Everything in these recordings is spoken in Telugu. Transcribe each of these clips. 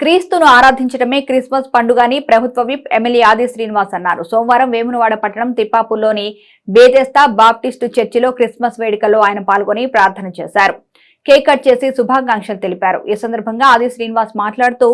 క్రీస్తును ఆరాధించడమే క్రిస్మస్ పండుగ అని ప్రభుత్వ విప్ ఎమ్మెల్యే ఆది శ్రీనివాస్ అన్నారు. సోమవారం వేమునవాడ పట్టణం తిప్పాపూర్లోని బేదేస్తా బాప్టిస్టు చర్చిలో క్రిస్మస్ వేడుకల్లో ఆయన పాల్గొని ప్రార్థన చేశారు. కేక్ కట్ చేసి శుభాకాంక్షలు తెలిపారు. ఈ సందర్భంగా ఆది శ్రీనివాస్ మాట్లాడుతూ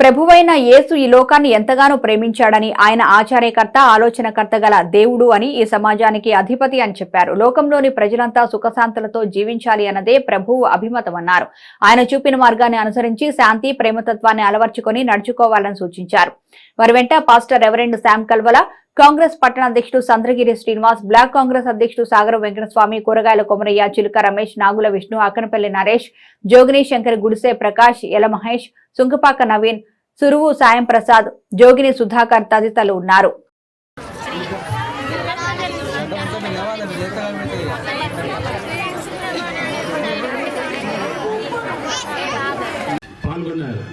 ప్రభువైన యేసు ఈ లోకాన్ని ఎంతగానో ప్రేమించాడని ఆయన ఆచార్యకర్త ఆలోచనకర్త గల దేవుడు అని ఈ సమాజానికి అధిపతి అని చెప్పారు. లోకంలోని ప్రజలంతా సుఖశాంతులతో జీవించాలి అన్నదే ప్రభువు అభిమతమన్నారు ఆయన చూపిన మార్గాన్ని అనుసరించి శాంతి ప్రేమతత్వాన్ని అలవర్చుకొని నడుచుకోవాలని సూచించారు. వారి వెంట pastor reverend Sam Kalvala Congress పట్టణ అధ్యక్షుడు సంద్రగిరి శ్రీనివాస్ బ్లాక్ కాంగ్రెస్ అధ్యక్షుడు సాగర వెంకటస్వామి కూరగాయల కొమరయ్య చిలుక రమేష్ నాగుల విష్ణు అక్కనపల్లి నరేష్ జోగిని శంకర్ గుడిసే ప్రకాష్ యల మహేష్ సుంకపాక నవీన్ సురువు సాయం ప్రసాద్ జోగిని సుధాకర్ తదితరులు ఉన్నారు పాల్గొన్నారు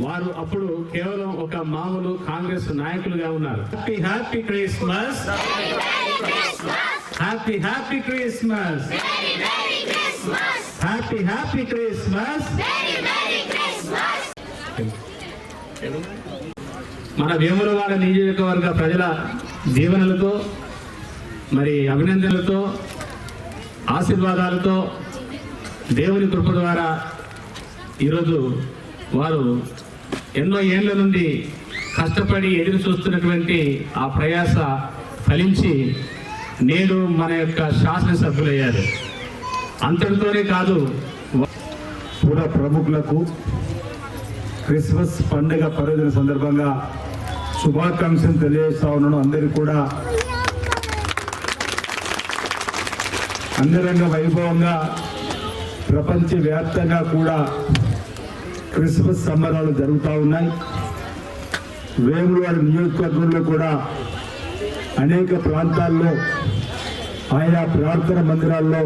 వారు అప్పుడు కేవలం ఒక మామూలు కాంగ్రెస్ నాయకులుగా ఉన్నారు happy happy Christmas happy happy Christmas happy happy Christmas మన వేములవాడ నియోజకవర్గ ప్రజల దీవెనలతో మరి అభినందనలతో ఆశీర్వాదాలతో దేవుని కృప ద్వారా ఈరోజు వారు ఎన్నో ఏళ్ళ నుండి కష్టపడి ఎదురు చూస్తున్నటువంటి ఆ ప్రయాస ఫలించి నేడు మన యొక్క శాసనసభ్యులయ్యారు. అంతటితోనే కాదు కూడా ప్రముఖులకు క్రిస్మస్ పండుగ పర్వదిన సందర్భంగా శుభాకాంక్షలు తెలియజేస్తా ఉన్నాను. అందరికీ కూడా అంగరంగ వైభవంగా ప్రపంచవ్యాప్తంగా కూడా క్రిస్మస్ సంబరాలు జరుగుతూ ఉన్నాయి. వేములవాడ నియోజకవర్గంలో కూడా అనేక ప్రాంతాల్లో ఆయా ప్రార్థన మందిరాల్లో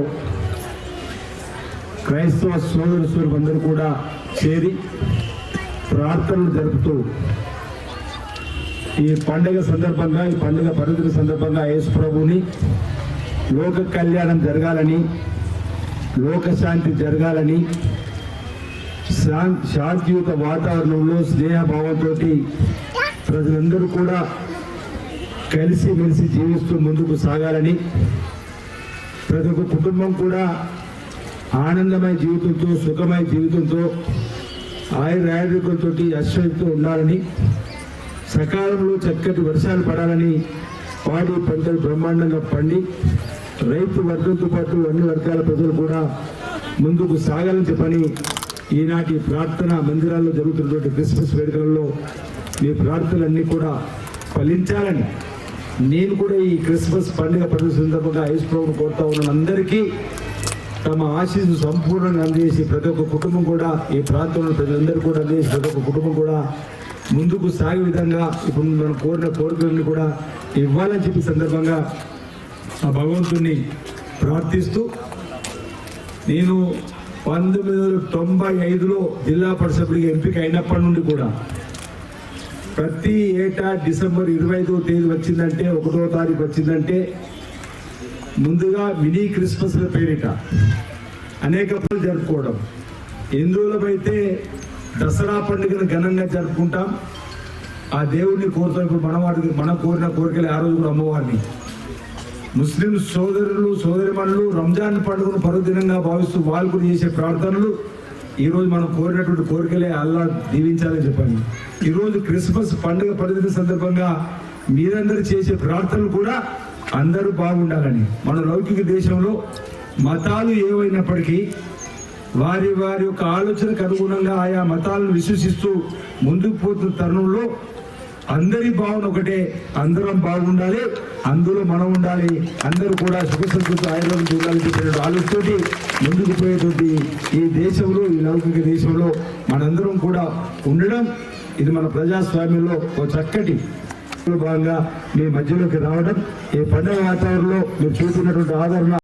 క్రైస్తవ సోదరు సోదరులందరూ కూడా చేరి ప్రార్థనలు జరుపుతూ ఈ పండుగ సందర్భంగా ఈ పండుగ పర్వదిన సందర్భంగా యేసు ప్రభుని లోక కళ్యాణం జరగాలని లోకశాంతి జరగాలని శాం- శాంతియుత వాతావరణంలో స్నేహభావంతో ప్రజలందరూ కూడా కలిసి మెలిసి జీవిస్తూ ముందుకు సాగాలని ప్రతి ఒక్క కుటుంబం కూడా ఆనందమైన జీవితంతో సుఖమైన జీవితంతో ఆయుర ఆరోగ్యంతో అశ్వతో ఉండాలని సకాలంలో చక్కటి వర్షాలు పడాలని పాడి పంటలు బ్రహ్మాండంగా పండి రైతు వర్గంతో పాటు అన్ని వర్గాల ప్రజలు కూడా ముందుకు సాగాలని చెప్పని ఈనాటి ప్రార్థన మందిరాల్లో జరుగుతున్నటువంటి క్రిస్మస్ వేడుకలలో మీ ప్రార్థనలన్నీ కూడా ఫలించాలని. నేను కూడా ఈ క్రిస్మస్ పండుగ పండుగ సందర్భంగా యేసు ప్రభువును కోరుతా ఉన్నాను. అందరికీ తమ ఆశీస్సు సంపూర్ణంగా అందజేసి ప్రతి ఒక్క కుటుంబం కూడా ఈ ప్రాంతంలో ప్రజలందరూ కూడా అందజేసి ప్రతి ఒక్క కుటుంబం కూడా ముందుకు సాగే విధంగా ఇప్పుడు మనం కోరిన కోరికలను కూడా ఇవ్వాలని చెప్పి సందర్భంగా ఆ భగవంతుని ప్రార్థిస్తూ నేను పంతొమ్మిది వందల తొంభై ఐదులో జిల్లా పరిషత్కి ఎంపిక అయినప్పటి నుండి కూడా ప్రతి ఏటా డిసెంబర్ ఇరవై ఐదో తేదీ వచ్చిందంటే ఒకటో తారీఖు వచ్చిందంటే ముందుగా మినీ క్రిస్మస్ పేరిట అనేక పనులు జరుపుకోవడం. హిందువులమైతే దసరా పండుగను ఘనంగా జరుపుకుంటాం. ఆ దేవుడిని కోరుతాం. ఇప్పుడు మన వాటికి మనం కోరిన కోరికలు ఆ రోజు కూడా అమ్మవారిని. ముస్లిం సోదరులు సోదరిమణులు రంజాన్ పండుగను పర్వదినంగా భావిస్తూ వాళ్ళు కూడా చేసే ప్రార్థనలు ఈరోజు మనం కోరినటువంటి కోరికలే అల్లా దీవించాలని చెప్పండి ఈరోజు క్రిస్మస్ పండుగ పర్వదిన సందర్భంగా మీరందరూ చేసే ప్రార్థనలు కూడా అందరూ బాగుండాలని మన లౌకిక దేశంలో మతాలు ఏవైనప్పటికీ వారి వారి యొక్క ఆలోచనకు అనుగుణంగా ఆయా మతాలను విశ్వసిస్తూ ముందుకు పోతున్న తరుణంలో అందరి భావన ఒకటే అందరం బాగుండాలి అందులో మనం ఉండాలి అందరూ కూడా సుఖ సంతృప్తి ఆయుర్వేదం చూడాలని చెప్పినట్టు ఆలోచనతోటి ముందుకు పోయేటువంటి ఈ దేశంలో ఈ లౌకిక దేశంలో మనందరం కూడా ఉండడం ఇది మన ప్రజాస్వామ్యంలో ఒక చక్కటి భాగంగా మీ మధ్యలోకి రావడం ఈ పండుగ వాతావరణంలో మీరు చూపినటువంటి ఆదరణ